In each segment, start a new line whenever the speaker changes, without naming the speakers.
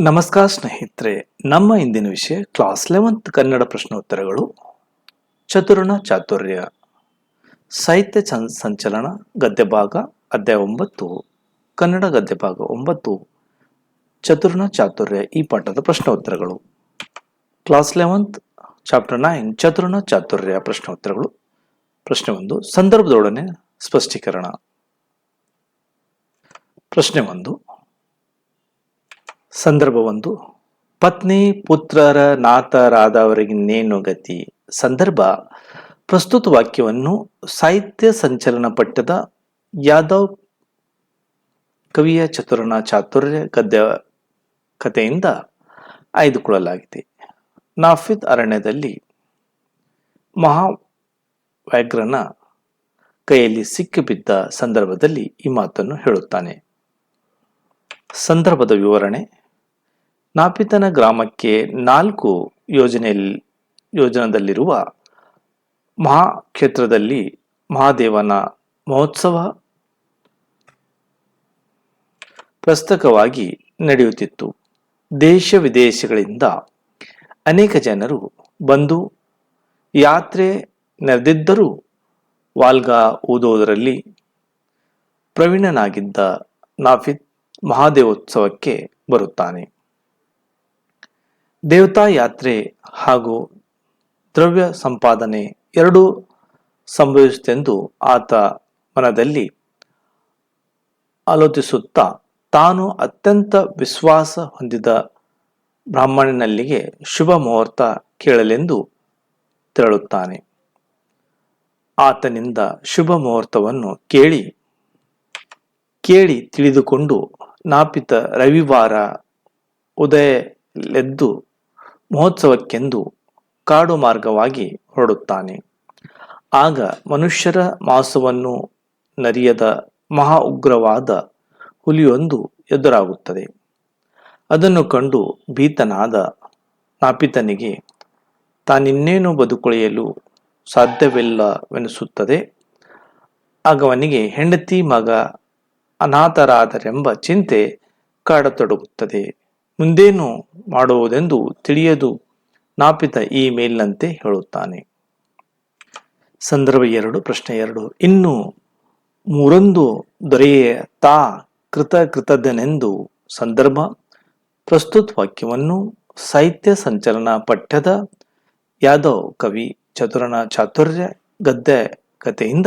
ನಮಸ್ಕಾರ ಸ್ನೇಹಿತರೆ, ನಮ್ಮ ಇಂದಿನ ವಿಷಯ ಕ್ಲಾಸ್ ಲೆವೆಂತ್ ಕನ್ನಡ ಪ್ರಶ್ನೋತ್ತರಗಳು. ಚತುರ್ಣ ಚಾತುರ್ಯ. ಸಾಹಿತ್ಯ ಸಂಚಲನ, ಗದ್ಯ ಭಾಗ, ಅಧ್ಯಾಯ ಒಂಬತ್ತು, ಕನ್ನಡ ಗದ್ಯ ಭಾಗ ಒಂಬತ್ತು ಚತುರ್ಣ ಚಾತುರ್ಯ ಈ ಪಾಠದ ಪ್ರಶ್ನೋತ್ತರಗಳು. ಕ್ಲಾಸ್ ಲೆವೆಂತ್ ಚಾಪ್ಟರ್ ನೈನ್ ಚತುರ್ಣ ಚಾತುರ್ಯ ಪ್ರಶ್ನೋತ್ತರಗಳು. ಪ್ರಶ್ನೆ ಒಂದು, ಸಂದರ್ಭದೊಡನೆ ಸ್ಪಷ್ಟೀಕರಣ. ಪ್ರಶ್ನೆ ಒಂದು ಸಂದರ್ಭ ಒಂದು ಪತ್ನಿ ಪುತ್ರರ ನಾಥರಾದವರಿಗಿನ್ನೇನು ಗತಿ? ಸಂದರ್ಭ. ಪ್ರಸ್ತುತ ವಾಕ್ಯವನ್ನು ಸಾಹಿತ್ಯ ಸಂಚಲನ ಪಠ್ಯದ ಯಾದವ್ ಕವಿಯ ಚತುರನ ಚಾತುರ್ಯ ಗದ್ಯ ಕಥೆಯಿಂದ ಆಯ್ದುಕೊಳ್ಳಲಾಗಿದೆ. ನಾಫಿದ್ ಅರಣ್ಯದಲ್ಲಿ ಮಹಾವ್ಯಾಘ್ರನ ಕೈಯಲ್ಲಿ ಸಿಕ್ಕಿಬಿದ್ದ ಸಂದರ್ಭದಲ್ಲಿ ಈ ಮಾತನ್ನು ಹೇಳುತ್ತಾನೆ. ಸಂದರ್ಭದ ವಿವರಣೆ. ನಾಪಿತನ ಗ್ರಾಮಕ್ಕೆ ನಾಲ್ಕು ಯೋಜನೆಯಲ್ಲಿ ಯೋಜನದಲ್ಲಿರುವ ಮಹಾಕ್ಷೇತ್ರದಲ್ಲಿ ಮಹಾದೇವನ ಮಹೋತ್ಸವ ಪ್ರಸ್ತಕವಾಗಿ ನಡೆಯುತ್ತಿತ್ತು. ದೇಶ ವಿದೇಶಗಳಿಂದ ಅನೇಕ ಜನರು ಬಂದು ಯಾತ್ರೆ ನೆರೆದಿದ್ದರೂ ವಾಲ್ಗ ಓದೋದರಲ್ಲಿ ಪ್ರವೀಣನಾಗಿದ್ದ ನಾಫಿತ್ ಮಹಾದೇವೋತ್ಸವಕ್ಕೆ ಬರುತ್ತಾನೆ. ದೇವತಾ ಯಾತ್ರೆ ಹಾಗೂ ದ್ರವ್ಯ ಸಂಪಾದನೆ ಎರಡೂ ಸಂಭವಿಸುತ್ತೆಂದು ಆತ ಮನದಲ್ಲಿ ಆಲೋಚಿಸುತ್ತಾ ತಾನು ಅತ್ಯಂತ ವಿಶ್ವಾಸ ಹೊಂದಿದ ಬ್ರಾಹ್ಮಣನಲ್ಲಿಗೆ ಶುಭ ಮುಹೂರ್ತ ಕೇಳಲೆಂದು ತೆರಳುತ್ತಾನೆ. ಆತನಿಂದ ಶುಭ ಮುಹೂರ್ತವನ್ನು ಕೇಳಿ ಕೇಳಿ ತಿಳಿದುಕೊಂಡು ನಾಪಿತ ರವಿವಾರ ಉದಯಲೆದ್ದು ಮಹೋತ್ಸವಕ್ಕೆಂದು ಕಾಡು ಮಾರ್ಗವಾಗಿ ಹೊರಡುತ್ತಾನೆ. ಆಗ ಮನುಷ್ಯರ ಮಾಂಸವನ್ನು ನರಿಯದ ಮಹಾ ಉಗ್ರವಾದ ಹುಲಿಯೊಂದು ಎದುರಾಗುತ್ತದೆ. ಅದನ್ನು ಕಂಡು ಭೀತನಾದ ನಾಪಿತನಿಗೆ, ತಾನಿನ್ನೇನು ಬದುಕುಳಿಯಲು ಸಾಧ್ಯವಿಲ್ಲವೆನಿಸುತ್ತದೆ? ಆಗವನಿಗೆ ಹೆಂಡತಿ ಮಗ ಅನಾಥರಾದರೆಂಬ ಚಿಂತೆ ಕಾಡತೊಡಗುತ್ತದೆ. ಮುಂದೇನು ಮಾಡುವುದೆಂದು ತಿಳಿಯದು. ನಾಪಿತ ಈ ಮೇಲಿನಂತೆ ಹೇಳುತ್ತಾನೆ. ಸಂದರ್ಭ ಎರಡು, ಪ್ರಶ್ನೆ ಎರಡು. ಇನ್ನು ಮೂರೊಂದು ದೊರೆಯ ತಾ ಕೃತ ಕೃತಜ್ಞನೆಂದು ಸಂದರ್ಭ. ಪ್ರಸ್ತುತ ವಾಕ್ಯವನ್ನು ಸಾಹಿತ್ಯ ಸಂಚಲನ ಪಠ್ಯದ ಯಾದವ್ ಕವಿ ಚತುರನ ಚಾತುರ್ಯ ಗದ್ಯ ಕಥೆಯಿಂದ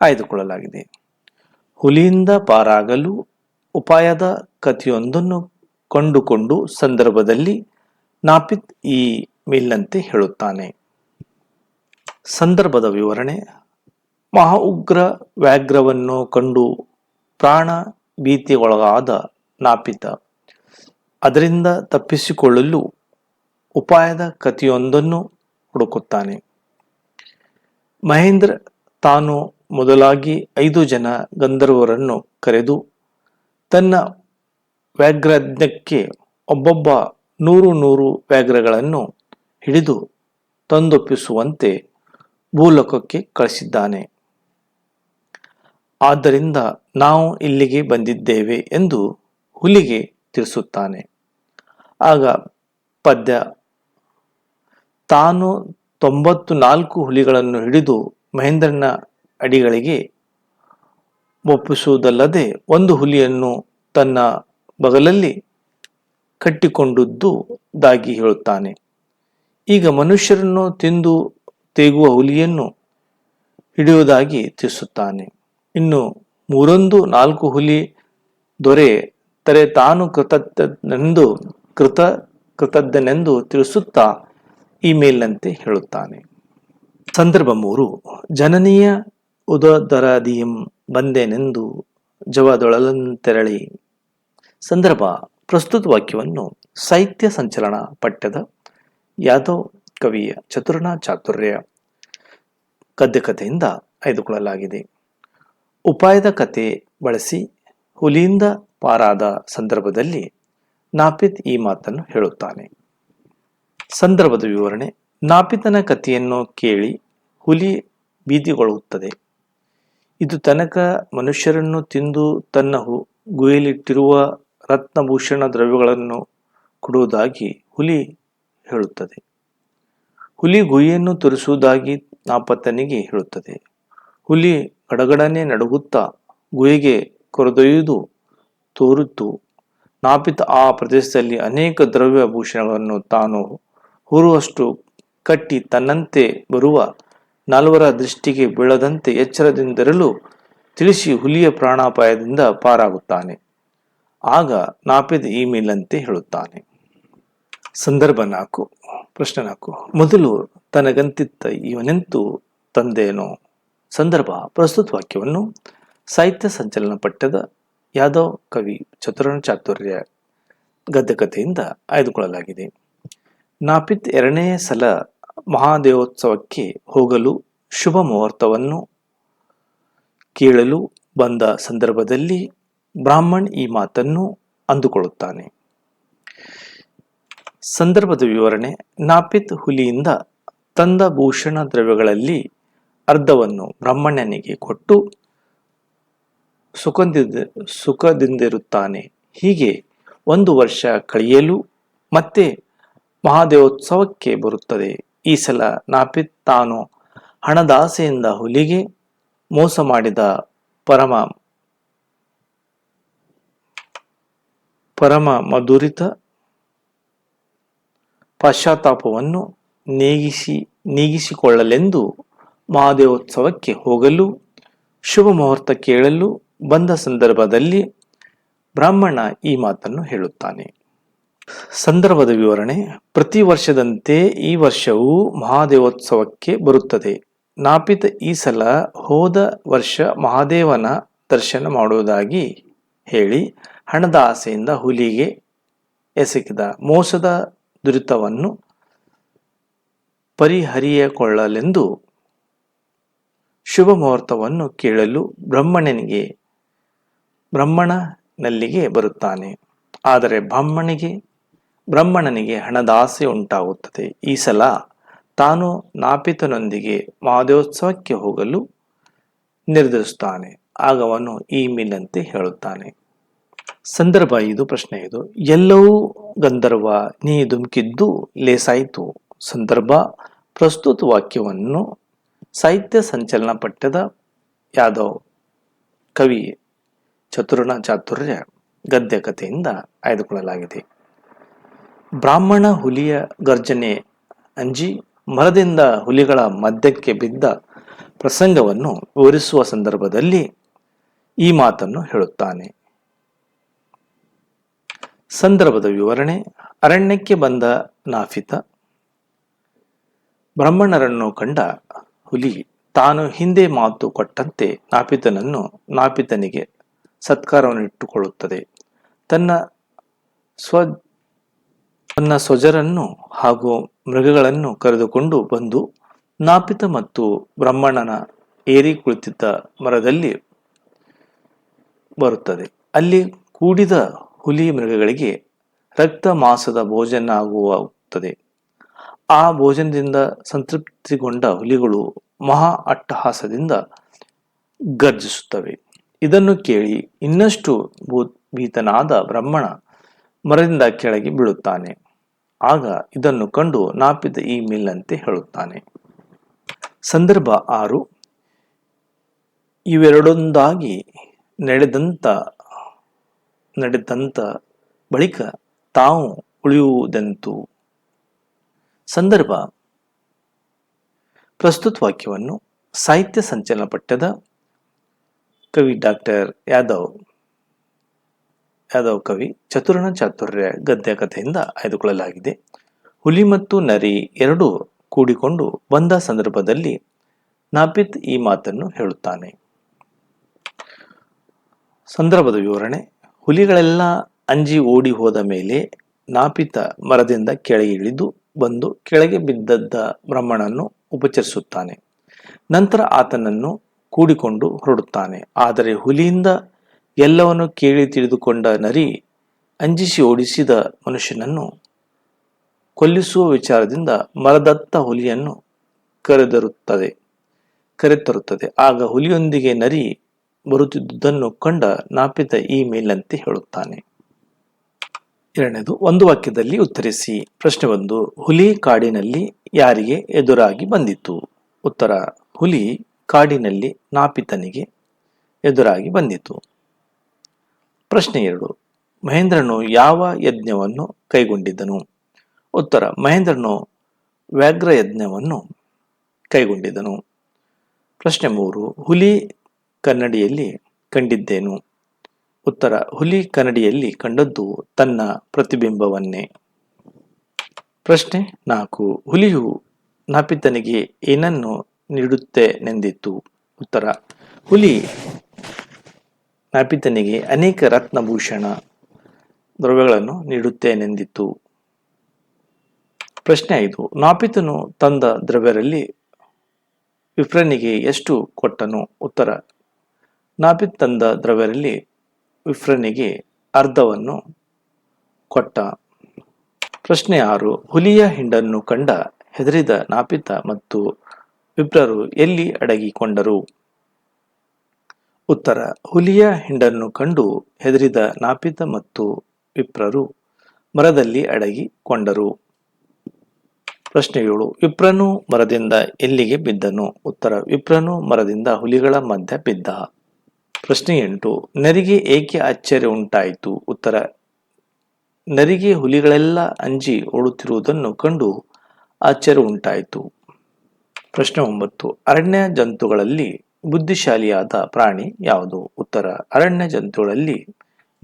ಆಯ್ದುಕೊಳ್ಳಲಾಗಿದೆ. ಹುಲಿಯಿಂದ ಪಾರಾಗಲು ಉಪಾಯದ ಕಥೆಯೊಂದನ್ನು ಕಂಡುಕೊಂಡು ಸಂದರ್ಭದಲ್ಲಿ ನಾಪಿತ್ ಈ ಮೇಲಿನಂತೆ ಹೇಳುತ್ತಾನೆ. ಸಂದರ್ಭದ ವಿವರಣೆ. ಮಹಾ ಉಗ್ರ ವ್ಯಾಘ್ರವನ್ನು ಕಂಡು ಪ್ರಾಣ ಭೀತಿಗೊಳಗಾದ ನಾಪಿತ ಅದರಿಂದ ತಪ್ಪಿಸಿಕೊಳ್ಳಲು ಉಪಾಯದ ಕಥೆಯೊಂದನ್ನು ಹುಡುಕುತ್ತಾನೆ. ಮಹೇಂದ್ರ ತಾನು ಮೊದಲಾಗಿ ಐದು ಜನ ಗಂಧರ್ವರನ್ನು ಕರೆದು ತನ್ನ ವ್ಯಾಘ್ರಜ್ಞಕ್ಕೆ ಒಬ್ಬೊಬ್ಬ ನೂರು ನೂರು ವ್ಯಾಘ್ರಗಳನ್ನು ಹಿಡಿದು ತಂದೊಪ್ಪಿಸುವಂತೆ ಭೂಲೋಕಕ್ಕೆ ಕಳಿಸಿದ್ದಾನೆ. ಆದ್ದರಿಂದ ನಾವು ಇಲ್ಲಿಗೆ ಬಂದಿದ್ದೇವೆ ಎಂದು ಹುಲಿಗೆ ತಿಳಿಸುತ್ತಾನೆ. ಆಗ ಪದ್ಯ, ತಾನು ತೊಂಬತ್ತು ನಾಲ್ಕು ಹುಲಿಗಳನ್ನು ಹಿಡಿದು ಮಹೇಂದ್ರನ ಅಡಿಗಳಿಗೆ ಒಪ್ಪಿಸುವುದಲ್ಲದೆ ಒಂದು ಹುಲಿಯನ್ನು ತನ್ನ ಬಗಲಲ್ಲಿ ಕಟ್ಟಿಕೊಂಡದ್ದು ದಾಗಿ ಹೇಳುತ್ತಾನೆ. ಈಗ ಮನುಷ್ಯರನ್ನು ತಿಂದು ತೇಗುವ ಹುಲಿಯನ್ನು ಹಿಡಿಯುವುದಾಗಿ ತಿಳಿಸುತ್ತಾನೆ. ಇನ್ನು ಮೂರೊಂದು ನಾಲ್ಕು ಹುಲಿ ದೊರೆ ತರೆ ತಾನು ಕೃತಜ್ಞನೆಂದು ಕೃತ ಕೃತಜ್ಞನೆಂದು ತಿಳಿಸುತ್ತಾ ಈ ಮೇಲಿನಂತೆ ಹೇಳುತ್ತಾನೆ. ಸಂದರ್ಭ ಮೂರು, ಜನನೀಯ ಉದದರದಿಯಂ ಬಂದೆನೆಂದು ಜವದೊಳಲಂತೆರಳಿ ಸಂದರ್ಭ ಪ್ರಸ್ತುತ ವಾಕ್ಯವನ್ನು ಸಾಹಿತ್ಯ ಸಂಚಲನ ಪಠ್ಯದ ಯಾದವ್ ಕವಿಯ ಚತುರ್ಣ ಚಾತುರ್ಯ ಗದ್ಯ ಕಥೆಯಿಂದ ಆಯ್ದುಕೊಳ್ಳಲಾಗಿದೆ. ಉಪಾಯದ ಕತೆ ಬಳಸಿ ಹುಲಿಯಿಂದ ಪಾರಾದ ಸಂದರ್ಭದಲ್ಲಿ ನಾಪಿತ್ ಈ ಮಾತನ್ನು ಹೇಳುತ್ತಾನೆ. ಸಂದರ್ಭದ ವಿವರಣೆ, ನಾಪಿತನ ಕಥೆಯನ್ನು ಕೇಳಿ ಹುಲಿ ಬೀದಿಗೊಳ್ಳುತ್ತದೆ ಇದು ತನಕ ಮನುಷ್ಯರನ್ನು ತಿಂದು ತನ್ನ ಹು ಗುಹೆಯಲ್ಲಿಟ್ಟಿರುವ ರತ್ನಭೂಷಣ ದ್ರವ್ಯಗಳನ್ನು ಕೊಡುವುದಾಗಿ ಹುಲಿ ಹೇಳುತ್ತದೆ. ಹುಲಿ ಗುಹೆಯನ್ನು ತೋರಿಸುವುದಾಗಿ ನಾಪತನಿಗೆ ಹೇಳುತ್ತದೆ. ಹುಲಿ ಗಡಗಡನೆ ನಡುಗುತ್ತಾ ಗುಹೆಗೆ ಕೊರೆದೊಯ್ದು ತೋರುತ್ತು. ನಾಪಿತ ಆ ಪ್ರದೇಶದಲ್ಲಿ ಅನೇಕ ದ್ರವ್ಯ ಭೂಷಣಗಳನ್ನು ತಾನು ಹುರುವಷ್ಟು ಕಟ್ಟಿ ತನ್ನಂತೆ ಬರುವ ನಾಲ್ವರ ದೃಷ್ಟಿಗೆ ಬೀಳದಂತೆ ಎಚ್ಚರದಿಂದಿರಲು ತಿಳಿಸಿ ಹುಲಿಯ ಪ್ರಾಣಾಪಾಯದಿಂದ ಪಾರಾಗುತ್ತಾನೆ. ಆಗ ನಾಪಿದ್ ಇಮೇಲ್ ಅಂತ ಹೇಳುತ್ತಾನೆ. ಸಂದರ್ಭ ನಾಲ್ಕು, ಪ್ರಶ್ನೆ ನಾಲ್ಕು. ಮೊದಲು ತನಗಂತಿತ್ತ ಇವನೆಂತು ತಂದೇನೋ ಸಂದರ್ಭ, ಪ್ರಸ್ತುತ ವಾಕ್ಯವನ್ನು ಸಾಹಿತ್ಯ ಸಂಚಲನ ಪಠ್ಯದ ಯಾದವ್ ಕವಿ ಚತುರಣ ಚಾತುರ್ಯ ಗದ್ಯಕಥೆಯಿಂದ ಆಯ್ದುಕೊಳ್ಳಲಾಗಿದೆ. ನಾಪಿತ್ ಎರಡನೇ ಸಲ ಮಹಾದೇವೋತ್ಸವಕ್ಕೆ ಹೋಗಲು ಶುಭ ಮುಹೂರ್ತವನ್ನು ಕೇಳಲು ಬಂದ ಸಂದರ್ಭದಲ್ಲಿ ಬ್ರಾಹ್ಮಣ್ ಈ ಮಾತನ್ನು ಅಂದುಕೊಳ್ಳುತ್ತಾನೆ. ಸಂದರ್ಭದ ವಿವರಣೆ, ನಾಪಿತ್ ಹುಲಿಯಿಂದ ತಂದ ಭೂಷಣ ದ್ರವ್ಯಗಳಲ್ಲಿ ಅರ್ಧವನ್ನು ಬ್ರಾಹ್ಮಣನಿಗೆ ಕೊಟ್ಟು ಸುಖದಿಂದ, ಸುಖದಿಂದಿರುತ್ತಾನೆ. ಹೀಗೆ ಒಂದು ವರ್ಷ ಕಳೆಯಲು ಮತ್ತೆ ಮಹಾದೇವೋತ್ಸವಕ್ಕೆ ಬರುತ್ತದೆ. ಈ ಸಲ ನಾಪಿತ್ ತಾನು ಹಣದಾಸೆಯಿಂದ ಹುಲಿಗೆ ಮೋಸ ಮಾಡಿದ ಪರಮ ಪರಮ ಮಧುರಿತ ಪಶ್ಚಾತ್ತಾಪವನ್ನು ನೀಗಿಸಿ, ನೀಗಿಸಿಕೊಳ್ಳಲೆಂದು ಮಹಾದೇವೋತ್ಸವಕ್ಕೆ ಹೋಗಲು, ಶುಭ ಮುಹೂರ್ತ ಕೇಳಲು ಬಂದ ಸಂದರ್ಭದಲ್ಲಿ ಬ್ರಾಹ್ಮಣ ಈ ಮಾತನ್ನು ಹೇಳುತ್ತಾನೆ. ಸಂದರ್ಭದ ವಿವರಣೆ, ಪ್ರತಿ ವರ್ಷದಂತೆ ಈ ವರ್ಷವೂ ಮಹಾದೇವೋತ್ಸವಕ್ಕೆ ಬರುತ್ತದೆ. ನಾಪಿತ ಈ ಸಲ ಹೋದ ವರ್ಷ ಮಹಾದೇವನ ದರ್ಶನ ಮಾಡುವುದಾಗಿ ಹೇಳಿ ಹಣದ ಆಸೆಯಿಂದ ಹುಲಿಗೆ ಎಸಗಿದ ಮೋಸದ ದುರಿತವನ್ನು ಪರಿಹರಿಯಕೊಳ್ಳಲೆಂದು ಶುಭ ಮುಹೂರ್ತವನ್ನು ಕೇಳಲು ಬ್ರಹ್ಮಣನಿಗೆ, ಬ್ರಹ್ಮಣನಲ್ಲಿಗೆ ಬರುತ್ತಾನೆ. ಆದರೆ ಬ್ರಾಹ್ಮಣಿಗೆ, ಬ್ರಹ್ಮಣನಿಗೆ ಹಣದಾಸೆ ಉಂಟಾಗುತ್ತದೆ. ಈ ಸಲ ತಾನು ನಾಪಿತನೊಂದಿಗೆ ಮಹಾದೇವೋತ್ಸವಕ್ಕೆ ಹೋಗಲು ನಿರ್ಧರಿಸುತ್ತಾನೆ. ಆಗವನು ಈ ಮೇಲಂತೆ ಹೇಳುತ್ತಾನೆ. ಸಂದರ್ಭ ಇದು, ಪ್ರಶ್ನೆ ಇದು. ಎಲ್ಲವೂ ಗಂಧರ್ವ ನೀ ಧುಮುಕಿದ್ದು ಲೇಸಾಯಿತು. ಸಂದರ್ಭ, ಪ್ರಸ್ತುತ ವಾಕ್ಯವನ್ನು ಸಾಹಿತ್ಯ ಸಂಚಲನ ಪಠ್ಯದ ಯಾದವ್ ಕವಿ ಚತುರ್ಣ ಚಾತುರ್ಯ ಗದ್ಯ ಕಥೆಯಿಂದ ಆಯ್ದುಕೊಳ್ಳಲಾಗಿದೆ. ಬ್ರಾಹ್ಮಣ ಹುಲಿಯ ಗರ್ಜನೆ ಅಂಜಿ ಮರದಿಂದ ಹುಲಿಗಳ ಮಧ್ಯಕ್ಕೆ ಬಿದ್ದ ಪ್ರಸಂಗವನ್ನು ವಿವರಿಸುವ ಸಂದರ್ಭದಲ್ಲಿ ಈ ಮಾತನ್ನು ಹೇಳುತ್ತಾನೆ. ಸಂದರ್ಭದ ವಿವರಣೆ. ಅರಣ್ಯಕ್ಕೆ ಬಂದ ನಾಫಿತ. ಬ್ರಾಹ್ಮಣರನ್ನು ಕಂಡ ಹುಲಿ ತಾನು ಹಿಂದೆ ಮಾತು ಕೊಟ್ಟಂತೆ ನಾಪಿತನನ್ನು ನಾಪಿತನಿಗೆ ಸತ್ಕಾರವನ್ನು ಇಟ್ಟುಕೊಳ್ಳುತ್ತದೆ ತನ್ನ ಸ್ವ, ತನ್ನ ಸ್ವಜರನ್ನು ಹಾಗೂ ಮೃಗಗಳನ್ನು ಕರೆದುಕೊಂಡು ಬಂದು ನಾಪಿತ ಮತ್ತು ಬ್ರಾಹ್ಮಣನ ಏರಿ ಕುಳಿತಿದ್ದ ಮರದಲ್ಲಿ ಬರುತ್ತದೆ. ಅಲ್ಲಿ ಕೂಡಿದ ಹುಲಿ ಮೃಗಗಳಿಗೆ ರಕ್ತ ಮಾಸದ ಭೋಜನ ಆಗುತ್ತದೆ. ಆ ಭೋಜನದಿಂದ ಸಂತೃಪ್ತಿಗೊಂಡ ಹುಲಿಗಳು ಮಹಾ ಅಟ್ಟಹಾಸದಿಂದ ಗರ್ಜಿಸುತ್ತವೆ. ಇದನ್ನು ಕೇಳಿ ಇನ್ನಷ್ಟು ಭೀತನಾದ ಬ್ರಹ್ಮಣ ಮರದಿಂದ ಕೆಳಗೆ ಬೀಳುತ್ತಾನೆ. ಆಗ ಇದನ್ನು ಕಂಡು ನಾಪಿದ ಈ ಮಿಲ್ಲಂತೆ ಹೇಳುತ್ತಾನೆ. ಸಂದರ್ಭ ಆರು. ಇವೆರಡೊಂದಾಗಿ ನಡೆದಂತ ನಡೆದಂತ ಬಳಿಕ ತಾವು ಉಳಿಯುವುದೆಂತು? ಸಂದರ್ಭ. ಪ್ರಸ್ತುತ ವಾಕ್ಯವನ್ನು ಸಾಹಿತ್ಯ ಸಂಚಲನ ಪಠ್ಯದ ಕವಿ ಡಾಕ್ಟರ್ ಯಾದವ್. ಯಾದವ್ ಕವಿ ಚತುರ್ಣ ಚಾತುರ್ಯ ಗದ್ಯ ಕಥೆಯಿಂದ ಆಯ್ದುಕೊಳ್ಳಲಾಗಿದೆ. ಹುಲಿ ಮತ್ತು ನರಿ ಎರಡೂ ಕೂಡಿಕೊಂಡು ಬಂದ ಸಂದರ್ಭದಲ್ಲಿ ನಾಪಿತ್ ಈ ಮಾತನ್ನು ಹೇಳುತ್ತಾನೆ. ಸಂದರ್ಭದ ವಿವರಣೆ. ಹುಲಿಗಳೆಲ್ಲ ಅಂಜಿ ಓಡಿ ಹೋದ ಮೇಲೆ ನಾಪಿತ ಮರದಿಂದ ಕೆಳಗೆ ಇಳಿದು ಬಂದು ಕೆಳಗೆ ಬಿದ್ದದ್ದ ಬ್ರಹ್ಮಣನ್ನು ಉಪಚರಿಸುತ್ತಾನೆ. ನಂತರ ಆತನನ್ನು ಕೂಡಿಕೊಂಡು ಹೊರಡುತ್ತಾನೆ. ಆದರೆ ಹುಲಿಯಿಂದ ಎಲ್ಲವನ್ನು ಕೇಳಿ ತಿಳಿದುಕೊಂಡ ನರಿ ಅಂಜಿಸಿ ಓಡಿಸಿದ ಮನುಷ್ಯನನ್ನು ಕೊಲ್ಲಿಸುವ ವಿಚಾರದಿಂದ ಮರದತ್ತ ಹುಲಿಯನ್ನು ಕರೆದರುತ್ತದೆ ಕರೆತರುತ್ತದೆ. ಆಗ ಹುಲಿಯೊಂದಿಗೆ ನರಿ ಬರುತ್ತಿದ್ದುದನ್ನು ಕಂಡ ನಾಪಿತ ಈ ಮೇಲಂತೆ ಹೇಳುತ್ತಾನೆ. ಎರಡನೇದು, ಒಂದು ವಾಕ್ಯದಲ್ಲಿ ಉತ್ತರಿಸಿ. ಪ್ರಶ್ನೆ ಒಂದು, ಹುಲಿ ಕಾಡಿನಲ್ಲಿ ಯಾರಿಗೆ ಎದುರಾಗಿ ಬಂದಿತು? ಉತ್ತರ, ಹುಲಿ ಕಾಡಿನಲ್ಲಿ ನಾಪಿತನಿಗೆ ಎದುರಾಗಿ ಬಂದಿತು. ಪ್ರಶ್ನೆ ಎರಡು, ಮಹೇಂದ್ರನು ಯಾವ ಯಜ್ಞವನ್ನು ಕೈಗೊಂಡಿದ್ದನು? ಉತ್ತರ, ಮಹೇಂದ್ರನು ವ್ಯಾಘ್ರ ಯಜ್ಞವನ್ನು ಕೈಗೊಂಡಿದ್ದನು. ಪ್ರಶ್ನೆ ಮೂರು, ಹುಲಿ ಕನ್ನಡಿಯಲ್ಲಿ ಕಂಡಿದ್ದೇನು? ಉತ್ತರ, ಹುಲಿ ಕನ್ನಡಿಯಲ್ಲಿ ಕಂಡದ್ದು ತನ್ನ ಪ್ರತಿಬಿಂಬವನ್ನೇ. ಪ್ರಶ್ನೆ ನಾಲ್ಕು, ಹುಲಿಯು ನಾಪಿತನಿಗೆ ಏನನ್ನು ನೀಡುತ್ತೇನೆಂದಿತ್ತು? ಉತ್ತರ, ಹುಲಿ ನಾಪಿತನಿಗೆ ಅನೇಕ ರತ್ನಭೂಷಣ ದ್ರವ್ಯಗಳನ್ನು ನೀಡುತ್ತೇನೆಂದಿತ್ತು. ಪ್ರಶ್ನೆ ಐದು, ನಾಪಿತನು ತಂದ ದ್ರವ್ಯರಲ್ಲಿ ವಿಪ್ರನಿಗೆ ಎಷ್ಟು ಕೊಟ್ಟನು? ಉತ್ತರ ನಾಪಿತ್ ತಂದ ದ್ರವ್ಯರಲ್ಲಿ ವಿಫ್ರನಿಗೆ ಅರ್ಧವನ್ನು ಕೊಟ್ಟ. ಪ್ರಶ್ನೆ ಆರು, ಹುಲಿಯ ಹಿಂಡನ್ನು ಕಂಡ ಹೆದರಿದ ನಾಪಿತ ಮತ್ತು ವಿಪ್ರರು ಎಲ್ಲಿ ಅಡಗಿಕೊಂಡರು? ಉತ್ತರ, ಹುಲಿಯ ಹಿಂಡನ್ನು ಕಂಡು ಹೆದರಿದ ನಾಪಿತ ಮತ್ತು ವಿಪ್ರರು ಮರದಲ್ಲಿ ಅಡಗಿಕೊಂಡರು. ಪ್ರಶ್ನೆ ಏಳು, ವಿಪ್ರನು ಮರದಿಂದ ಎಲ್ಲಿಗೆ ಬಿದ್ದನು? ಉತ್ತರ, ವಿಪ್ರನು ಮರದಿಂದ ಹುಲಿಗಳ ಮಧ್ಯ ಬಿದ್ದ. ಪ್ರಶ್ನೆ ಎಂಟು ನರಿಗೆ ಏಕೆ ಅಚ್ಚರಿ ಉಂಟಾಯಿತು? ಉತ್ತರ, ನರಿಗೆ ಹುಲಿಗಳೆಲ್ಲ ಅಂಜಿ ಓಡುತ್ತಿರುವುದನ್ನು ಕಂಡು ಅಚ್ಚರಿ ಉಂಟಾಯಿತು. ಪ್ರಶ್ನೆ ಒಂಬತ್ತು, ಅರಣ್ಯ ಜಂತುಗಳಲ್ಲಿ ಬುದ್ಧಿಶಾಲಿಯಾದ ಪ್ರಾಣಿ ಯಾವುದು? ಉತ್ತರ, ಅರಣ್ಯ ಜಂತುಗಳಲ್ಲಿ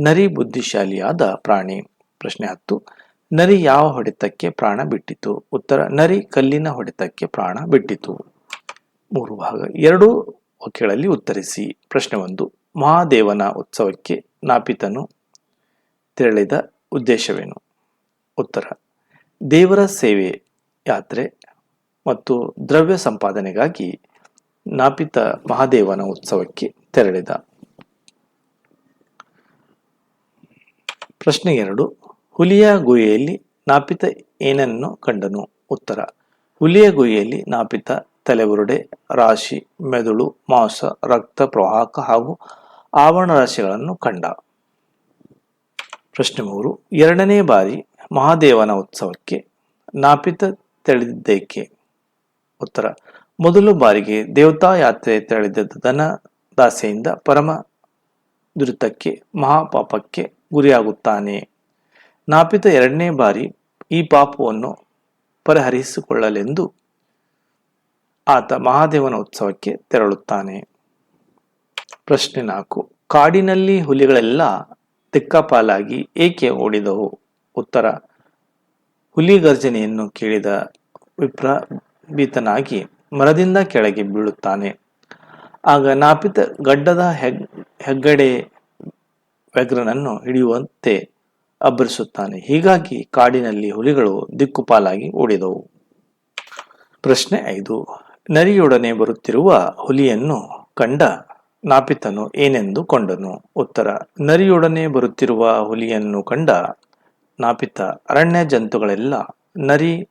ನರಿ ಬುದ್ಧಿಶಾಲಿಯಾದ ಪ್ರಾಣಿ. ಪ್ರಶ್ನೆ ಹತ್ತು, ನರಿ ಯಾವ ಹೊಡೆತಕ್ಕೆ ಪ್ರಾಣ ಬಿಟ್ಟಿತು? ಉತ್ತರ, ನರಿ ಕಲ್ಲಿನ ಹೊಡೆತಕ್ಕೆ ಪ್ರಾಣ ಬಿಟ್ಟಿತು. ಮೂರು ಭಾಗ, ಎರಡು ವಾಕ್ಯಗಳಲ್ಲಿ ಉತ್ತರಿಸಿ. ಪ್ರಶ್ನೆ ಒಂದು, ಮಹಾದೇವನ ಉತ್ಸವಕ್ಕೆ ನಾಪಿತನು ತೆರಳಿದ ಉದ್ದೇಶವೇನು? ಉತ್ತರ, ದೇವರ ಸೇವೆ ಯಾತ್ರೆ ಮತ್ತು ದ್ರವ್ಯ ಸಂಪಾದನೆಗಾಗಿ ನಾಪಿತ ಮಹಾದೇವನ ಉತ್ಸವಕ್ಕೆ ತೆರಳಿದ. ಪ್ರಶ್ನೆ ಎರಡು, ಹುಲಿಯ ಗುಹೆಯಲ್ಲಿ ನಾಪಿತ ಏನನ್ನು ಕಂಡನು? ಉತ್ತರ, ಹುಲಿಯ ಗುಹೆಯಲ್ಲಿ ನಾಪಿತ ತಲೆಬುರುಡೆ, ರಾಶಿ, ಮೆದುಳು, ಮಾಂಸ, ರಕ್ತ ಪ್ರವಾಹಕ ಹಾಗೂ ಆವರಣ ರಾಶಿಗಳನ್ನು ಕಂಡ. ಪ್ರಶ್ನೆ ಮೂರು. ಎರಡನೇ ಬಾರಿ ಮಹಾದೇವನ ಉತ್ಸವಕ್ಕೆ ನಾಪಿತ ತೆಳೆದಿದ್ದೇಕೆ? ಉತ್ತರ. ಮೊದಲು ಬಾರಿಗೆ ದೇವತಾ ಯಾತ್ರೆ ತೆರಳಿದ ಧನ ದಾಸೆಯಿಂದ ಪರಮ ದುರಿತಕ್ಕೆ, ಮಹಾಪಾಪಕ್ಕೆ ಗುರಿಯಾಗುತ್ತಾನೆ. ನಾಪಿತ ಎರಡನೇ ಬಾರಿ ಈ ಪಾಪವನ್ನು ಪರಿಹರಿಸಿಕೊಳ್ಳಲೆಂದು ಆತ ಮಹಾದೇವನ ಉತ್ಸವಕ್ಕೆ ತೆರಳುತ್ತಾನೆ. ಪ್ರಶ್ನೆ ನಾಲ್ಕು. ಕಾಡಿನಲ್ಲಿ ಹುಲಿಗಳೆಲ್ಲ ದಿಕ್ಕಪಾಲಾಗಿ ಏಕೆ ಓಡಿದವು? ಉತ್ತರ. ಹುಲಿ ಗರ್ಜನೆಯನ್ನು ಕೇಳಿದ ವಿಪ್ರ ಭೀತನಾಗಿ ಮರದಿಂದ ಕೆಳಗೆ ಬೀಳುತ್ತಾನೆ. ಆಗ ನಾಪಿತ ಗಡ್ಡದ ಹೆಗ್, ಹೆಗ್ಗಡೆ ವ್ಯಗ್ರನನ್ನು ಹಿಡಿಯುವಂತೆ ಅಬ್ಬರಿಸುತ್ತಾನೆ. ಹೀಗಾಗಿ ಕಾಡಿನಲ್ಲಿ ಹುಲಿಗಳು ದಿಕ್ಕುಪಾಲಾಗಿ ಓಡಿದವು. ಪ್ರಶ್ನೆ ಐದು. ನರಿಯೊಡನೆ ಬರುತ್ತಿರುವ ಹುಲಿಯನ್ನು ಕಂಡ ನಾಪಿತನು ಏನೆಂದು ಕೊಂಡನು? ಉತ್ತರ, ನರಿಯೊಡನೆ ಬರುತ್ತಿರುವ ಹುಲಿಯನ್ನು ಕಂಡ ನಾಪಿತ ಅರಣ್ಯ ಜಂತುಗಳೆಲ್ಲ ನರಿ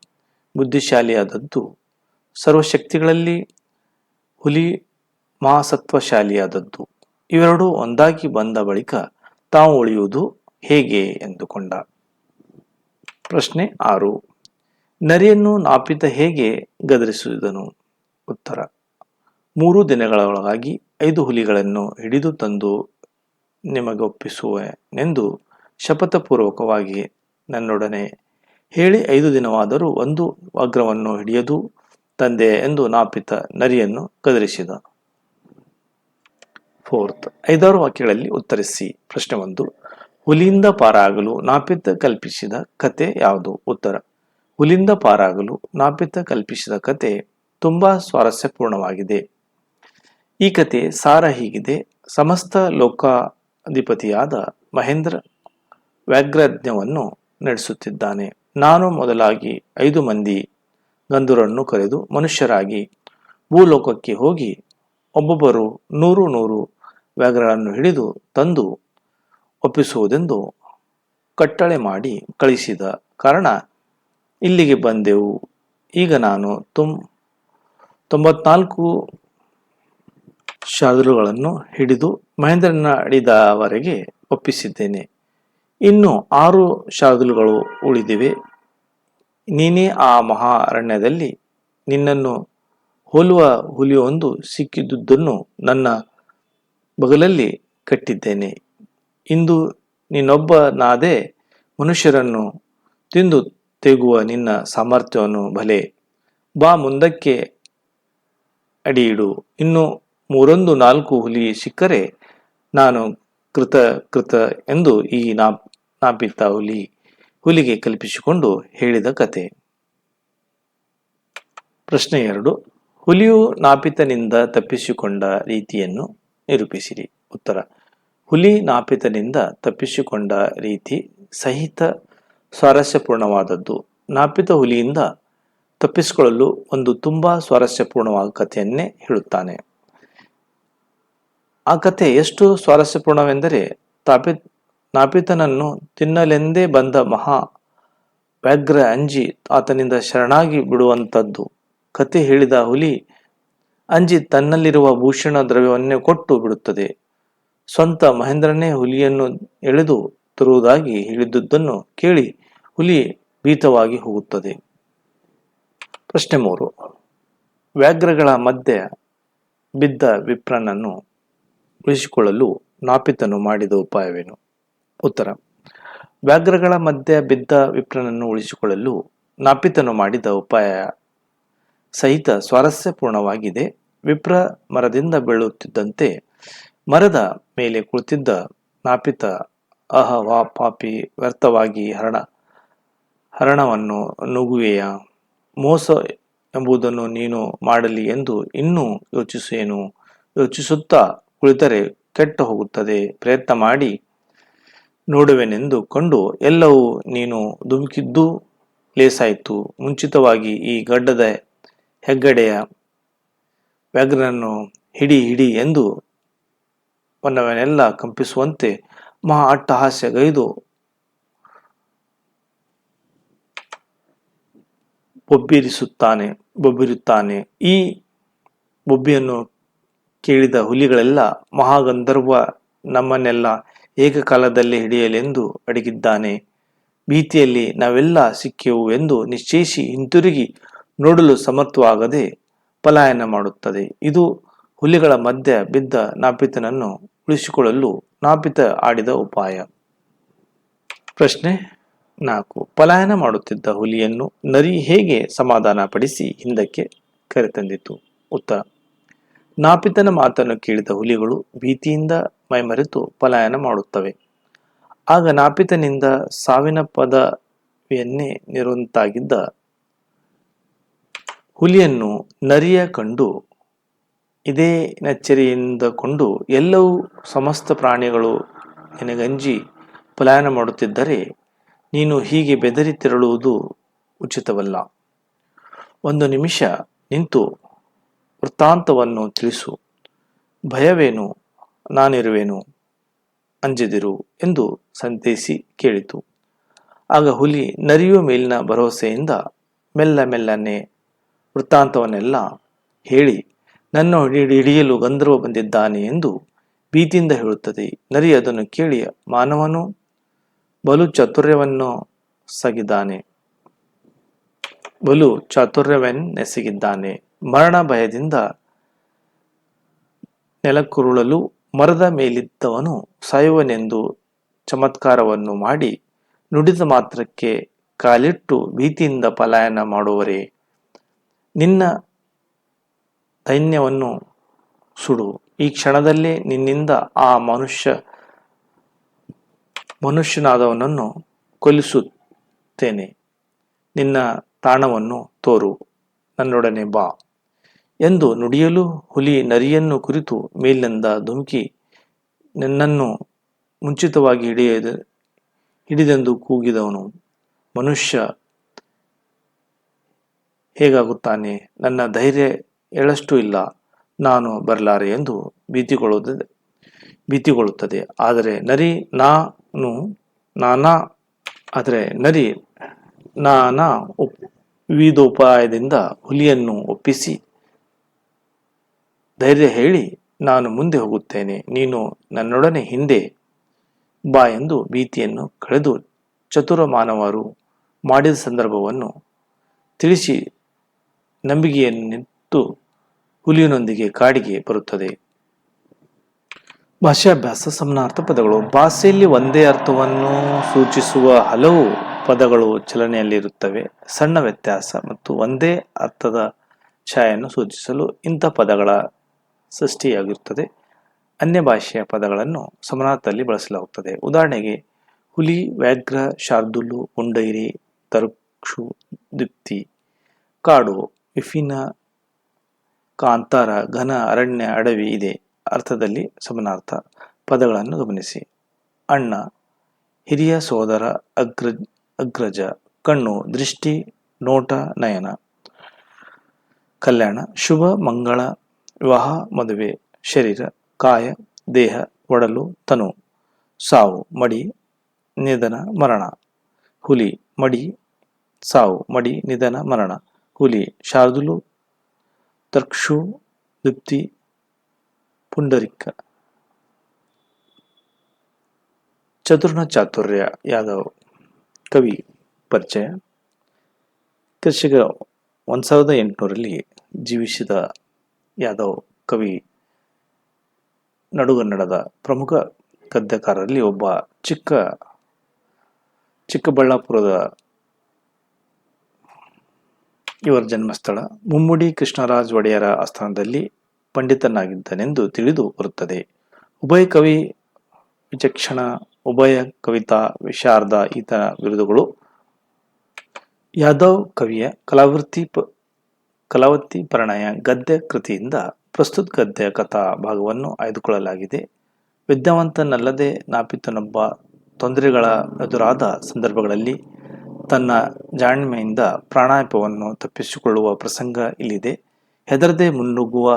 ಬುದ್ಧಿಶಾಲಿಯಾದದ್ದು, ಸರ್ವಶಕ್ತಿಗಳಲ್ಲಿ ಹುಲಿ ಮಹಾಸತ್ವಶಾಲಿಯಾದದ್ದು ಇವೆರಡೂ ಒಂದಾಗಿ ಬಂದ ಬಳಿಕ ತಾವು ಉಳಿಯುವುದು ಹೇಗೆ ಎಂದುಕೊಂಡ. ಪ್ರಶ್ನೆ ಆರು, ನರಿಯನ್ನು ನಾಪಿತ ಹೇಗೆ ಗದರಿಸಿದನು ಉತ್ತರ. ಮೂರು ದಿನಗಳ ಒಳಗಾಗಿ ಐದು ಹುಲಿಗಳನ್ನು ಹಿಡಿದು ತಂದು ನಿಮಗೆ ಒಪ್ಪಿಸುವೆನೆಂದು ಶಪಥಪೂರ್ವಕವಾಗಿ ನನ್ನೊಡನೆ ಹೇಳಿ ಐದು ದಿನವಾದರೂ ಒಂದು ಅಗ್ರವನ್ನು ಹಿಡಿಯದು ತಂದೆ ಎಂದು ನಾಪಿತ ನರಿಯನ್ನು ಕದರಿಸಿದ. ಫೋರ್ತ್, ಐದಾರು ವಾಕ್ಯಗಳಲ್ಲಿ ಉತ್ತರಿಸಿ. ಪ್ರಶ್ನೆ ಒಂದು, ಹುಲಿಯಿಂದ ಪಾರಾಗಲು ನಾಪಿತ ಕಲ್ಪಿಸಿದ ಕತೆ ಯಾವುದು? ಉತ್ತರ ಹುಲಿಂದ ಪಾರಾಗಲು ನಾಪಿತ ಕಲ್ಪಿಸಿದ ಕತೆ ತುಂಬಾ ಸ್ವಾರಸ್ಯಪೂರ್ಣವಾಗಿದೆ. ಈ ಕತೆ ಸಾರ ಹೀಗಿದೆ. ಸಮಸ್ತ ಲೋಕಾಧಿಪತಿಯಾದ ಮಹೇಂದ್ರ ವ್ಯಾಘ್ರಜ್ಞವನ್ನು ನಡೆಸುತ್ತಿದ್ದಾನೆ. ನಾನು ಮೊದಲಾಗಿ ಐದು ಮಂದಿ ಗಂಧುರನ್ನು ಕರೆದು ಮನುಷ್ಯರಾಗಿ ಭೂಲೋಕಕ್ಕೆ ಹೋಗಿ ಒಬ್ಬೊಬ್ಬರು ನೂರು ನೂರು ವ್ಯಾಘ್ರಗಳನ್ನು ಹಿಡಿದು ತಂದು ಒಪ್ಪಿಸುವುದೆಂದು ಕಟ್ಟಳೆ ಮಾಡಿ ಕಳಿಸಿದ ಕಾರಣ ಇಲ್ಲಿಗೆ ಬಂದೆವು. ಈಗ ನಾನು ತುಂ ತೊಂಬತ್ನಾಲ್ಕು ಶಾದ್ರುಗಳನ್ನು ಹಿಡಿದು ಮಹೇಂದ್ರನ ಅಡಿದವರೆಗೆ ಒಪ್ಪಿಸಿದ್ದೇನೆ. ಇನ್ನು ಆರು ಶಾದ್ರುಗಳು ಉಳಿದಿವೆ. ನೀನೇ ಆ ಮಹಾರಣ್ಯದಲ್ಲಿ ನಿನ್ನನ್ನು ಹೋಲುವ ಹುಲಿಯೊಂದು ಸಿಕ್ಕಿದ್ದುದನ್ನು ನನ್ನ ಬಗಲಲ್ಲಿ ಕಟ್ಟಿದ್ದೇನೆ. ಇಂದು ನಿನ್ನೊಬ್ಬನಾದೆ ಮನುಷ್ಯರನ್ನು ತಿಂದು ತೆಗುವ ನಿನ್ನ ಸಾಮರ್ಥ್ಯವನ್ನು ಭಲೆ. ಬಾ ಮುಂದಕ್ಕೆ ಅಡಿಯಿಡು. ಇನ್ನು ಮೂರೊಂದು ನಾಲ್ಕು ಹುಲಿ ಸಿಕ್ಕರೆ ನಾನು ಕೃತ ಕೃತ ಎಂದು ಈ ನಾಪಿತ ಹುಲಿ ಹುಲಿಗೆ ಕಲ್ಪಿಸಿಕೊಂಡು ಹೇಳಿದ ಕತೆ. ಪ್ರಶ್ನೆ ಎರಡು. ಹುಲಿಯು ನಾಪಿತನಿಂದ ತಪ್ಪಿಸಿಕೊಂಡ ರೀತಿಯನ್ನು ನಿರೂಪಿಸಿರಿ. ಉತ್ತರ. ಹುಲಿ ನಾಪಿತನಿಂದ ತಪ್ಪಿಸಿಕೊಂಡ ರೀತಿ ಸಹಿತ ಸ್ವಾರಸ್ಯಪೂರ್ಣವಾದದ್ದು. ನಾಪಿತ ಹುಲಿಯಿಂದ ತಪ್ಪಿಸಿಕೊಳ್ಳಲು ಒಂದು ತುಂಬಾ ಸ್ವಾರಸ್ಯಪೂರ್ಣವಾದ ಕಥೆಯನ್ನೇ ಹೇಳುತ್ತಾನೆ. ಆ ಕಥೆ ಎಷ್ಟು ಸ್ವಾರಸ್ಯಪೂರ್ಣವೆಂದರೆ ತಾಪಿ ನಾಪಿತನನ್ನು ತಿನ್ನಲೆಂದೇ ಬಂದ ಮಹಾ ವ್ಯಾಘ್ರ ಅಂಜಿ ಆತನಿಂದ ಶರಣಾಗಿ ಬಿಡುವಂಥದ್ದು ಕತೆ ಹೇಳಿದ ಹುಲಿ, ಅಂಜಿ ತನ್ನಲ್ಲಿರುವ ಭೂಷಣ ದ್ರವ್ಯವನ್ನೇ ಕೊಟ್ಟು ಬಿಡುತ್ತದೆ. ಸ್ವಂತ ಮಹೇಂದ್ರನೇ ಹುಲಿಯನ್ನು ಎಳೆದು ತರುವುದಾಗಿ ಹೇಳಿದ್ದುದನ್ನು ಕೇಳಿ ಹುಲಿ ಭೀತವಾಗಿ ಹೋಗುತ್ತದೆ. ಪ್ರಶ್ನೆ ಮೂರು. ವ್ಯಾಘ್ರಗಳ ಮಧ್ಯೆ ಬಿದ್ದ ವಿಪ್ರನನ್ನು ಉಳಿಸಿಕೊಳ್ಳಲು ನಾಪಿತನು ಮಾಡಿದ ಉಪಾಯವೇನು? ಉತ್ತರ. ವ್ಯಾಘ್ರಗಳ ಮಧ್ಯೆ ಬಿದ್ದ ವಿಪ್ರನನ್ನು ಉಳಿಸಿಕೊಳ್ಳಲು ನಾಪಿತನು ಮಾಡಿದ ಉಪಾಯ ಸಹಿತ ಸ್ವಾರಸ್ಯಪೂರ್ಣವಾಗಿದೆ. ವಿಪ್ರ ಮರದಿಂದ ಬೀಳುತ್ತಿದ್ದಂತೆ ಮರದ ಮೇಲೆ ಕುಳಿತಿದ್ದ ನಾಪಿತ ಅಹ ವಾ ಪಾಪಿ ವ್ಯರ್ಥವಾಗಿ ಹರಣ ಹರಣವನ್ನು ನುಗುವೆಯ ಮೋಸ ಎಂಬುದನ್ನು ನೀನು ಮಾಡಲಿ ಎಂದು ಇನ್ನೂ ಯೋಚಿಸೇನು ಯೋಚಿಸುತ್ತಾ ಕುಳಿತರೆ ಕೆಟ್ಟು ಹೋಗುತ್ತದೆ. ಪ್ರಯತ್ನ ಮಾಡಿ ನೋಡುವೆನೆಂದು ಕಂಡು ಎಲ್ಲವೂ ನೀನು ಧುಮುಕಿದ್ದು ಲೇಸಾಯಿತು. ಮುಂಚಿತವಾಗಿ ಈ ಗಡ್ಡದ ಹೆಗ್ಗಡೆಯ ವ್ಯಾಘ್ರನನ್ನು ಹಿಡಿ ಹಿಡಿ ಎಂದು ವನವನ್ನೆಲ್ಲ ಕಂಪಿಸುವಂತೆ ಮಹಾ ಅಟ್ಟಹಾಸ್ಯಗೈದು ಬೊಬ್ಬಿರಿಸುತ್ತಾನೆ, ಬೊಬ್ಬಿರುತ್ತಾನೆ. ಈ ಬೊಬ್ಬಿಯನ್ನು ಕೇಳಿದ ಹುಲಿಗಳೆಲ್ಲ ಮಹಾಗಂಧರ್ವ ನಮ್ಮನ್ನೆಲ್ಲ ಏಕಕಾಲದಲ್ಲಿ ಹಿಡಿಯಲೆಂದು ಅಡಗಿದ್ದಾನೆ. ಭೀತಿಯಲ್ಲಿ ನಾವೆಲ್ಲ ಸಿಕ್ಕೆವು ಎಂದು ನಿಶ್ಚಯಿಸಿ ಹಿಂತಿರುಗಿ ನೋಡಲು ಸಮರ್ಥವಾಗದೆ ಪಲಾಯನ ಮಾಡುತ್ತದೆ. ಇದು ಹುಲಿಗಳ ಮಧ್ಯ ಬಿದ್ದ ನಾಪಿತನನ್ನು ಉಳಿಸಿಕೊಳ್ಳಲು ನಾಪಿತ ಆಡಿದ ಉಪಾಯ. ಪ್ರಶ್ನೆ ನಾಲ್ಕು. ಪಲಾಯನ ಮಾಡುತ್ತಿದ್ದ ಹುಲಿಯನ್ನು ನರಿ ಹೇಗೆ ಸಮಾಧಾನ ಪಡಿಸಿ ಹಿಂದಕ್ಕೆ ಕರೆತಂದಿತು? ಉತ್ತರ ನಾಪಿತನ ಮಾತನ್ನು ಕೇಳಿದ ಹುಲಿಗಳು ಭೀತಿಯಿಂದ ಮೈಮರೆತು ಪಲಾಯನ ಮಾಡುತ್ತವೆ. ಆಗ ನಾಪಿತನಿಂದ ಸಾವಿನ ಪದವಿಯನ್ನೇ ನಿರುವಂತಾಗಿದ್ದ ಹುಲಿಯನ್ನು ನರಿಯ ಕಂಡು, ಇದೇ ನೆಚ್ಚರಿಯಿಂದ ಕೊಂಡು ಎಲ್ಲವೂ ಸಮಸ್ತ ಪ್ರಾಣಿಗಳು ನಿನಗಂಜಿ ಪಲಾಯನ ಮಾಡುತ್ತಿದ್ದರೆ ನೀನು ಹೀಗೆ ಬೆದರಿ ತೆರಳುವುದು ಉಚಿತವಲ್ಲ. ಒಂದು ನಿಮಿಷ ನಿಂತು ವೃತ್ತಾಂತವನ್ನು ತಿಳಿಸು. ಭಯವೇನು? ನಾನಿರುವೆನು. ಅಂಜದಿರು ಎಂದು ಸಂತೈಸಿ ಕೇಳಿತು. ಆಗ ಹುಲಿ ನರಿಯುವ ಮೇಲಿನ ಭರವಸೆಯಿಂದ ಮೆಲ್ಲ ಮೆಲ್ಲನೆ ವೃತ್ತಾಂತವನ್ನೆಲ್ಲ ಹೇಳಿ, ನನ್ನ ಹಿಡಿ ಹಿಡಿಯಲು ಗಂಧರ್ವ ಬಂದಿದ್ದಾನೆ ಎಂದು ಭೀತಿಯಿಂದ ಹೇಳುತ್ತದೆ. ನರಿ ಅದನ್ನು ಕೇಳಿ, ಮಾನವನು? ಬಲು ಚಾತುರ್ಯವನ್ನು ಸಗಿದಾನೆ ಬಲು ಚಾತುರ್ಯವನ್ನೆಸಗಿದ್ದಾನೆ. ಮರಣ ಭಯದಿಂದ ನೆಲಕ್ಕುರುಳಲು ಮರದ ಮೇಲಿದ್ದವನು ಸಾಯುವನೆಂದು ಚಮತ್ಕಾರವನ್ನು ಮಾಡಿ ನುಡಿದ ಮಾತ್ರಕ್ಕೆ ಕಾಲಿಟ್ಟು ಭೀತಿಯಿಂದ ಪಲಾಯನ ಮಾಡುವರೇ, ನಿನ್ನ ದೈನ್ಯವನ್ನು ಸುಡು. ಈ ಕ್ಷಣದಲ್ಲೇ ನಿನ್ನಿಂದ ಆ ಮನುಷ್ಯ ಮನುಷ್ಯನಾದವನನ್ನು ಕೊಲಿಸುತ್ತೇನೆ ನಿನ್ನ ತಾಣವನ್ನು ತೋರು, ನನ್ನೊಡನೆ ಬಾ ಎಂದು ನುಡಿಯಲು ಹುಲಿ ನರಿಯನ್ನು ಕುರಿತು ಮೇಲಿನಿಂದ ಧುಮುಕಿ ನನ್ನನ್ನು ಮುಂಚಿತವಾಗಿ ಹಿಡಿಯ ಹಿಡಿದೆಂದು ಕೂಗಿದವನು. ಮನುಷ್ಯ ಹೇಗಾಗುತ್ತಾನೆ? ನನ್ನ ಧೈರ್ಯ ಎಳಷ್ಟು ಇಲ್ಲ. ನಾನು ಬರಲಾರೆ ಎಂದು ಭೀತಿಗೊಳ್ಳುತ್ತದೆ ಭೀತಿಗೊಳ್ಳುತ್ತದೆ. ಆದರೆ ನರಿ ನಾನು ನಾನಾ ಆದರೆ ನರಿ ನಾನಾ ವಿವಿಧೋಪಾಯದಿಂದ ಹುಲಿಯನ್ನು ಒಪ್ಪಿಸಿ. ಧೈರ್ಯ ಹೇಳಿ ನಾನು ಮುಂದೆ ಹೋಗುತ್ತೇನೆ. ನೀನು ನನ್ನೊಡನೆ ಹಿಂದೆ ಬಾ ಎಂದು ಭೀತಿಯನ್ನು ಕಳೆದು ಚತುರ ಮಾನವರು ಮಾಡಿದ ಸಂದರ್ಭವನ್ನು ತಿಳಿಸಿ ನಂಬಿಕೆಯನ್ನಿತ್ತು ಹುಲಿಯನೊಂದಿಗೆ ಕಾಡಿಗೆ ಬರುತ್ತದೆ. ಭಾಷಾಭ್ಯಾಸ ಸಮನಾರ್ಥ ಪದಗಳು. ಭಾಷೆಯಲ್ಲಿ ಒಂದೇ ಅರ್ಥವನ್ನು ಸೂಚಿಸುವ ಹಲವು ಪದಗಳು ಚಲನೆಯಲ್ಲಿರುತ್ತವೆ. ಸಣ್ಣ ವ್ಯತ್ಯಾಸ ಮತ್ತು ಒಂದೇ ಅರ್ಥದ ಛಾಯೆಯನ್ನು ಸೂಚಿಸಲು ಇಂಥ ಪದಗಳ ಸೃಷ್ಟಿಯಾಗಿರುತ್ತದೆ. ಅನ್ಯ ಭಾಷೆಯ ಪದಗಳನ್ನು ಸಮನಾರ್ಥದಲ್ಲಿ ಬಳಸಲಾಗುತ್ತದೆ. ಉದಾಹರಣೆಗೆ, ಹುಲಿ, ವ್ಯಾಘ್ರ, ಶಾರ್ದುಲು ಉಂಡೈರಿ ತರುಕ್ಷು ದಿಪ್ತಿ ಕಾಡು, ವಿಫಿನ, ಕಾಂತಾರ, ಘನ, ಅರಣ್ಯ, ಅಡವಿ ಇದೆ. ಅರ್ಥದಲ್ಲಿ ಸಮನಾರ್ಥ ಪದಗಳನ್ನು ಗಮನಿಸಿ. ಅಣ್ಣ, ಹಿರಿಯ ಸೋದರ, ಅಗ್ರ, ಅಗ್ರಜ, ಕಣ್ಣು, ದೃಷ್ಟಿ, ನೋಟ, ನಯನ. ಕಲ್ಯಾಣ, ಶುಭ, ಮಂಗಳ, ವಿವಾಹ, ಮದುವೆ, ಶರೀರ, ಕಾಯ, ದೇಹ, ಒಡಲು, ತನು. ಸಾವು, ಮಡಿ, ನಿಧನ, ಮರಣ. ಹುಲಿ, ಮಡಿ, ಸಾವು, ಮಡಿ, ನಿಧನ, ಮರಣ. ಹುಲಿ, ಶಾರ್ದುಲು, ತರ್ಕ್ಷು, ದಿಪ್ತಿ ಪುಂಡರಿಕ. ಚತುರ್ಣ ಚಾತುರ್ಯ ಯಾದವ್. ಕವಿ ಪರಿಚಯ. ಕೃಷಿಕ ಒಂದು ಸಾವಿರದ ಎಂಟುನೂರಲ್ಲಿ ಜೀವಿಸಿದ ಯಾದವ್ ಕವಿ ನಡುಗನ್ನಡದ ಪ್ರಮುಖ ಗದ್ಯಕಾರರಲ್ಲಿ ಒಬ್ಬ ಚಿಕ್ಕ ಚಿಕ್ಕಬಳ್ಳಾಪುರದ ಇವರ ಜನ್ಮಸ್ಥಳ. ಮುಮ್ಮಡಿ ಕೃಷ್ಣರಾಜ್ ಒಡೆಯರ ಆಸ್ಥಾನದಲ್ಲಿ ಪಂಡಿತನಾಗಿದ್ದನೆಂದು ತಿಳಿದು ಬರುತ್ತದೆ. ಉಭಯ ಕವಿ ವಿಚಕ್ಷಣ, ಉಭಯ ಕವಿತಾ ವಿಶಾರದ ಈತನ ಬಿರುದುಗಳು. ಯಾದವ್ ಕವಿಯ ಕಲಾವೃತ್ತಿ ಕಲಾವತಿ ಪ್ರಣಯ ಗದ್ಯ ಕೃತಿಯಿಂದ ಪ್ರಸ್ತುತ ಗದ್ಯ ಕಥಾ ಭಾಗವನ್ನು ಆಯ್ದುಕೊಳ್ಳಲಾಗಿದೆ. ವಿದ್ಯಾವಂತನಲ್ಲದೆ ನಾಪಿತನೊಬ್ಬ ತೊಂದರೆಗಳ ಎದುರಾದ ಸಂದರ್ಭಗಳಲ್ಲಿ ತನ್ನ ಜಾಣ್ಮೆಯಿಂದ ಪ್ರಾಣಾಯಾಮವನ್ನು ತಪ್ಪಿಸಿಕೊಳ್ಳುವ ಪ್ರಸಂಗ ಇಲ್ಲಿದೆ. ಹೆದರದೆ ಮುನ್ನುಗ್ಗುವ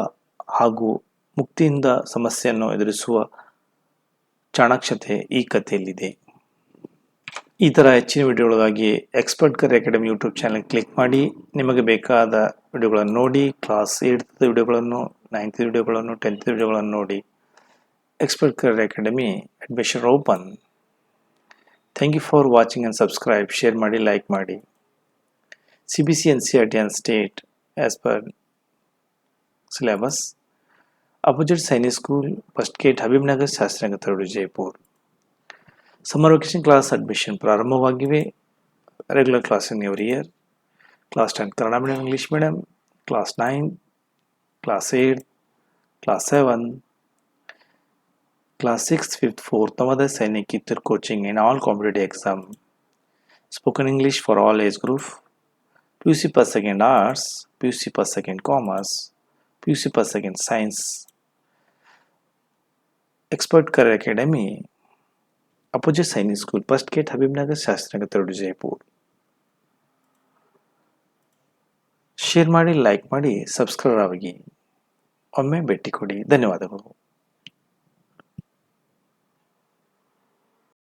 ಹಾಗೂ ಮುಕ್ತಿಯಿಂದ ಸಮಸ್ಯೆಯನ್ನು ಎದುರಿಸುವ ಚಾಣಾಕ್ಷತೆ ಈ ಕಥೆಯಲ್ಲಿದೆ. ಈ ಥರ ಹೆಚ್ಚಿನ ವಿಡಿಯೋಗಳಿಗಾಗಿ expert career academy YouTube channel click ಮಾಡಿ, ನಿಮಗೆ ಬೇಕಾದ ವಿಡಿಯೋಗಳನ್ನು ನೋಡಿ ಕ್ಲಾಸ್ ಏಟ್ ವಿಡಿಯೋಗಳನ್ನು ನೈನ್ತ್ ವಿಡಿಯೋಗಳನ್ನು ಟೆಂತ್ ವಿಡಿಯೋಗಳನ್ನು ನೋಡಿ. Expert career academy admission open thank you for watching and subscribe share ಮಾಡಿ ಲೈಕ್ ಮಾಡಿ. C B C N C R T and state as per syllabus opposite Sainik school first gate Habibnagar ಶಾಸ್ತ್ರಾಂಗ ತರಡು Jaipur summer vacation class admission ಪ್ರಾರಂಭವಾಗಿವೆ regular class in every year class ten Kannada medium English medium class nine class eight class seven class six fifth fourth Navodaya Sainik ಇತ್ತರ್ coaching in all competitive exam spoken English for all age group P U C per second arts P U C per second commerce P U C per second science Expert career academy opposite Sainik school, first gate Habibnagar Shastrinagar third Jaipur. Share ಮಾಡಿ, like ಮಾಡಿ, subscribe ಆಗಿ ಒಮ್ಮೆ ಭೇಟಿ ಕೊಡಿ. ಧನ್ಯವಾದಗಳು.